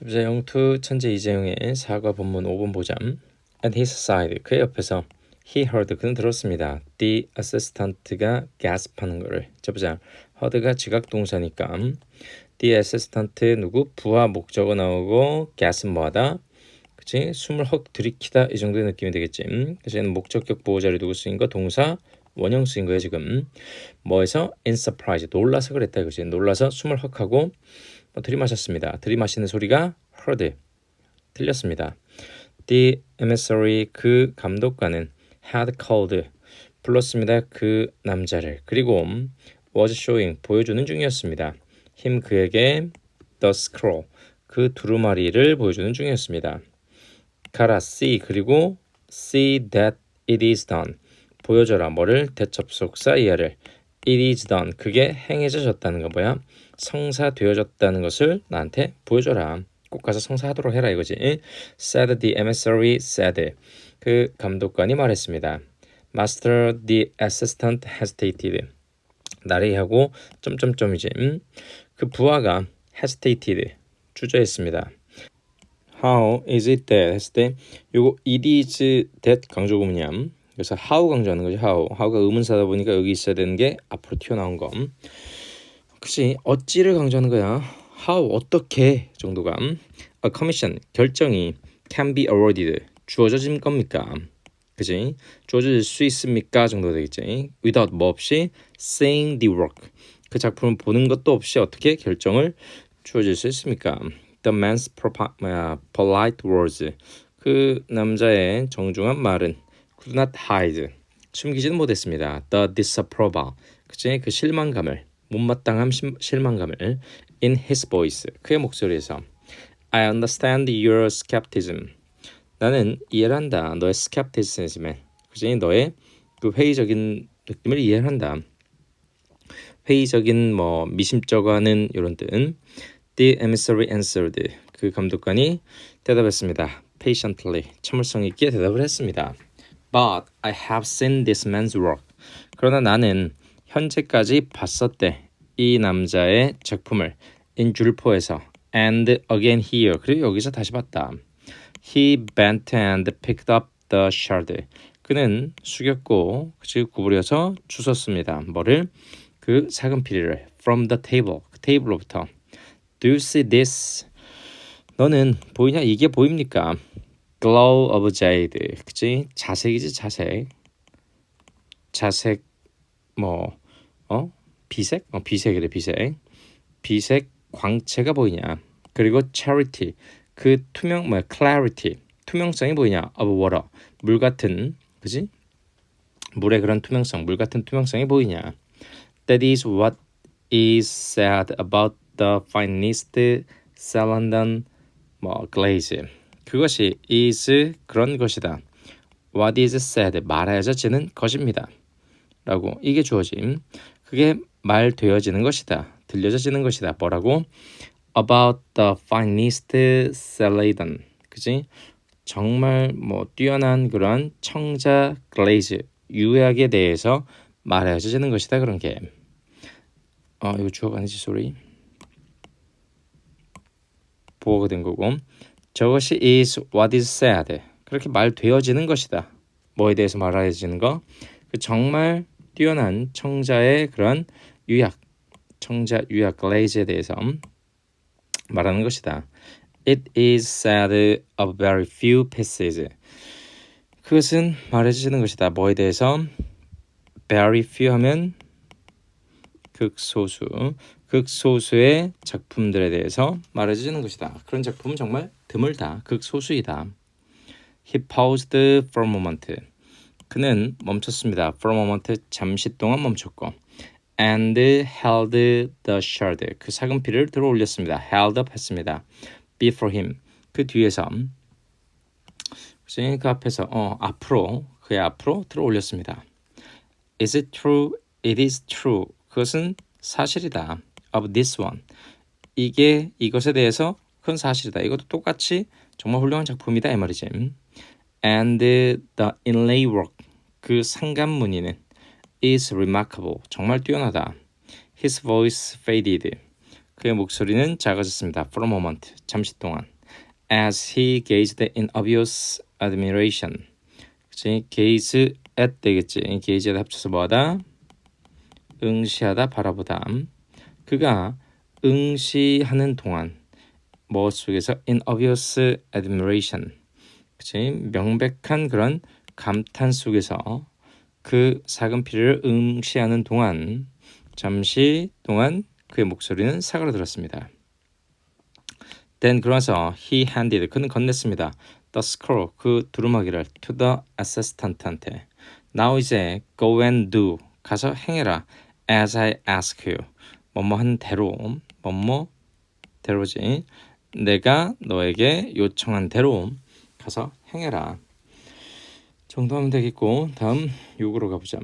접자 영투 천재 이재용의 사과 본문 5번 보자. At his side 그의 옆에서 he heard 그는 들었습니다. The assistant가 gasp하는 거를 접자 heard가 지각 동사니까 the assistant 누구 부하 목적어 나오고 gas은 뭐하다 그치 숨을 헉 들이키다 이 정도의 느낌이 되겠지. 그래서 목적격 보호자를 두고 쓰인 거 동사 원형 쓰인 거예요 지금. 뭐에서 in surprise 놀라서 그랬다 이거지. 놀라서 숨을 헉 하고 뭐 들이마셨습니다. 들이마시는 소리가 heard 들렸습니다. The emissary 그 감독관은 had called 불렀습니다. 그 남자를 그리고 was showing 보여주는 중이었습니다. him 그에게 the scroll 그 두루마리를 보여주는 중이었습니다. 가라 see 그리고 see that it is done 보여줘라 뭐를 대접속사 이하를 it is done 그게 행해져졌다는 거 뭐야? 성사되어졌다는 것을 나한테 보여줘라. 꼭 가서 성사하도록 해라 이거지. said the emissary said. 그 감독관이 말했습니다. Master the assistant hesitated. 나레이하고 점점점이지. 음? 그 부하가 hesitated. 주저했습니다. How is it that 했을 때 요거 it is that 강조구문이야. 그래서 how 강조하는 거지 how. how가 의문사다 보니까 여기 있어야 되는 게 앞으로 튀어나온 거. 그치 어찌를 강조하는 거야. how 어떻게 정도가 a commission 결정이 can be awarded 주어져진 겁니까? 그지? 주어질 수 있습니까? 정도 되겠지. without 뭐 없이 seeing the work 그 작품을 보는 것도 없이 어떻게 결정을 주어질 수 있습니까? The man's 뭐야, polite words. 그 남자의 정중한 말은 could hide. 숨기지는 못했습니다. The disapproval. 그치? 그 실망감을, 못마땅한 심, 실망감을 in his voice. 그의 목소리에서 I understand your skepticism. 나는 이해를 한다. 너의 skepticism에. 그치? 너의 그 회의적인 느낌을 이해를 한다. 회의적인 뭐 미심쩍어하는 이런 뜻. The emissary answered. 그 감독관이 대답했습니다. Patiently. 참을성 있게 대답을 했습니다. But I have seen this man's work. 그러나 나는 현재까지 봤었대. 이 남자의 작품을 in 줄포에서 and again here. 그리고 여기서 다시 봤다. He bent and picked up the shard. 그는 숙였고 그치 구부려서 주웠습니다. 뭐를 그 작은 피리를 from the table. 그 테이블로부터. Do you see this? 너는 보이냐? 이게 보입니까? Glow of jade. 그치? 자색이지 자색. 자색 뭐 어? 비색? 어 비색이래 비색. 비색 광채가 보이냐? 그리고 charity. 그 투명 뭐야? clarity. 투명성이 보이냐? of water. 물 같은 그지? 물의 그런 투명성, 물 같은 투명성이 보이냐? That is what is said about the finest Celadon 뭐 glaze. 그것이 is 그런 것이다. What is said 말하여지는 것입니다. 라고 이게 주어짐. 그게 말되어지는 것이다. 들려져지는 것이다. 뭐라고? About the finest Celadon. 그지? 정말 뭐 뛰어난 그런 청자 글레이즈 유약에 대해서 말해지는 것이다 그런 게. 어 이거 주어가 아니지 소리. 보호가 된 거고 저것이 is what is said 그렇게 말되어지는 것이다. 뭐에 대해서 말해지는 거? 그 정말 뛰어난 청자의 그런 유약, 청자 유약 글레이즈에 대해서 말하는 것이다. It is said of very few pieces. 그것은 말해주시는 것이다. 뭐에 대해서 very few 하면 극소수, 극소수의 작품들에 대해서 말해주는 것이다. 그런 작품은 정말 드물다. 극소수이다. He paused for a moment. 그는 멈췄습니다. For a moment 잠시 동안 멈췄고 and held the shard. 그 사금피를 들어 올렸습니다. held up 했습니다. before him. 그 뒤에서 그 앞에서 어 앞으로 그의 앞으로 들어 올렸습니다. Is it true? It is true. 그것은 사실이다. Of this one. 이게 이것에 대해서 큰 사실이다. 이것도 똑같이 정말 훌륭한 작품이다 이 말이지. And the inlay work. 그 상감 무늬는 is remarkable. 정말 뛰어나다. His voice faded. 그의 목소리는 작아졌습니다. For a moment. 잠시 동안. As he gazed in obvious admiration. 그치? gaze at 되겠지. gaze에 합쳐서 뭐하다? 응시하다, 바라보다. 그가 응시하는 동안 뭐 속에서 in obvious admiration. 그치? 명백한 그런 감탄 속에서 그 작은 피를 응시하는 동안 잠시 동안 그의 목소리는 사그라들었습니다. Then 그러면서 he handed 그는 건넸습니다. The scroll 그 두루마기를 to the assistant한테. Now 이제 go and do 가서 행해라. As I ask you 뭐뭐 한 대로 뭐뭐 대로지. 내가 너에게 요청한 대로 가서 행해라. 정도 하면 되겠고 다음 6으로 가보자.